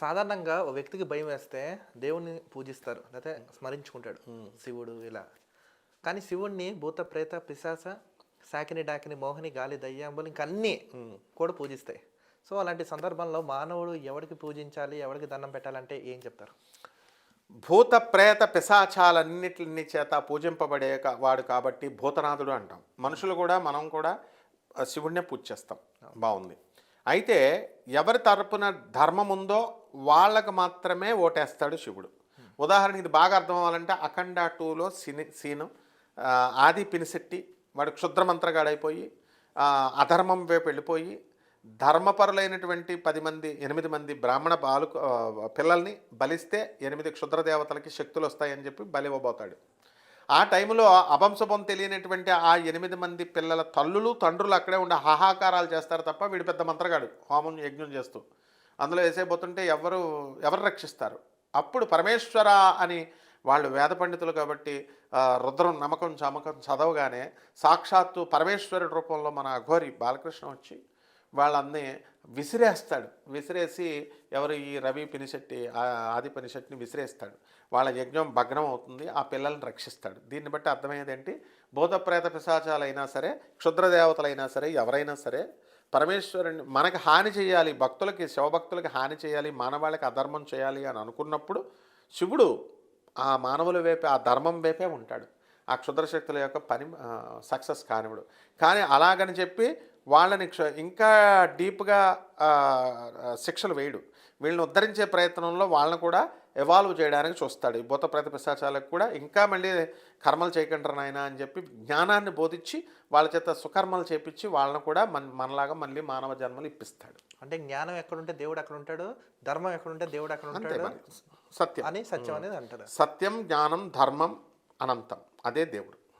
సాధారణంగా ఓ వ్యక్తికి భయం వేస్తే దేవుణ్ణి పూజిస్తారు లేకపోతే స్మరించుకుంటాడు. శివుడు ఇలా. కానీ శివుణ్ణి భూత ప్రేత పిశాచ సాకిని డాకిని మోహిని గాలి దయ్యాంబులు ఇంకా అన్నీ కూడా పూజిస్తాయి. సో అలాంటి సందర్భంలో మానవుడు ఎవరికి పూజించాలి ఎవరికి దండం పెట్టాలంటే ఏం చెప్తారు? భూత ప్రేత పిశాచాలన్నిటిని చేత పూజింపబడే వాడు కాబట్టి భూతనాథుడు అంటాం. మనుషులు కూడా మనం కూడా శివుడినే పూజ చేస్తాం బాగుంది. అయితే ఎవరి తరపున ధర్మం ఉందో వాళ్ళకు మాత్రమే ఓటేస్తాడు శివుడు. ఉదాహరణకి ఇది బాగా అర్థం అవ్వాలంటే అఖండ టూలో సిని సీను ఆది పినిశెట్టి వాడు క్షుద్రమంత్రగాడైపోయి అధర్మం వైపు వెళ్ళిపోయి ధర్మపరులైనటువంటి పది మంది ఎనిమిది మంది బ్రాహ్మణ బాలు పిల్లల్ని బలిస్తే ఎనిమిది క్షుద్ర దేవతలకి శక్తులు వస్తాయని చెప్పి బలి ఇవ్వబోతాడు. ఆ టైంలో అభంశుభం తెలియనటువంటి ఆ ఎనిమిది మంది పిల్లల తల్లులు తండ్రులు అక్కడే ఉండి హాహాకారాలు చేస్తారు తప్ప వీడు పెద్ద మంత్రగాడు హోమం యజ్ఞం చేస్తూ. అందులో వేసేయబోతుంటే ఎవరు ఎవరు రక్షిస్తారు? అప్పుడు పరమేశ్వర అని వాళ్ళు వేద పండితులు కాబట్టి రుద్రం నమ్మకం చమకం చదవగానే సాక్షాత్తు పరమేశ్వరుడి రూపంలో మన అఘోరి బాలకృష్ణ వచ్చి వాళ్ళన్ని విసిరేస్తాడు. విసిరేసి ఎవరు ఈ రవి పినిశెట్టి ఆ ఆది పినిశెట్టిని విసిరేస్తాడు. వాళ్ళ యజ్ఞం భగ్నం అవుతుంది ఆ పిల్లల్ని రక్షిస్తాడు. దీన్ని బట్టి అర్థమయ్యేది ఏంటి? భూతప్రేత పిశాచాలైనా సరే క్షుద్రదేవతలైనా సరే ఎవరైనా సరే పరమేశ్వరుని మనకు హాని చేయాలి భక్తులకి శివభక్తులకి హాని చేయాలి మానవాళికి అధర్మం చేయాలి అని అనుకున్నప్పుడు శివుడు ఆ మానవుల వైపే ఆ ధర్మం వైపే ఉంటాడు. ఆ క్షుద్రశక్తుల యొక్క పని సక్సెస్ కానివుడు. కానీ అలాగని చెప్పి వాళ్ళని ఇంకా డీప్గా శిక్షలు వేయడు. వీళ్ళని ఉద్ధరించే ప్రయత్నంలో వాళ్ళని కూడా ఎవాల్వ్ చేయడానికి చూస్తాడు. ఈ భూత ప్రేత పిశాచాలకు కూడా ఇంకా మళ్ళీ కర్మలు చేయకండి నాయన అని చెప్పి జ్ఞానాన్ని బోధించి వాళ్ళ చేత సుకర్మలు చేపించి వాళ్ళని కూడా మన మనలాగా మళ్ళీ మానవ జన్మలు ఇప్పిస్తాడు. అంటే జ్ఞానం ఎక్కడుంటే దేవుడు అక్కడ ఉంటాడు ధర్మం ఎక్కడుంటే దేవుడు అక్కడ ఉంటాడు సత్యం. అని సత్యం అనేది అంటారు. సత్యం జ్ఞానం ధర్మం అనంతం. అదే దేవుడు.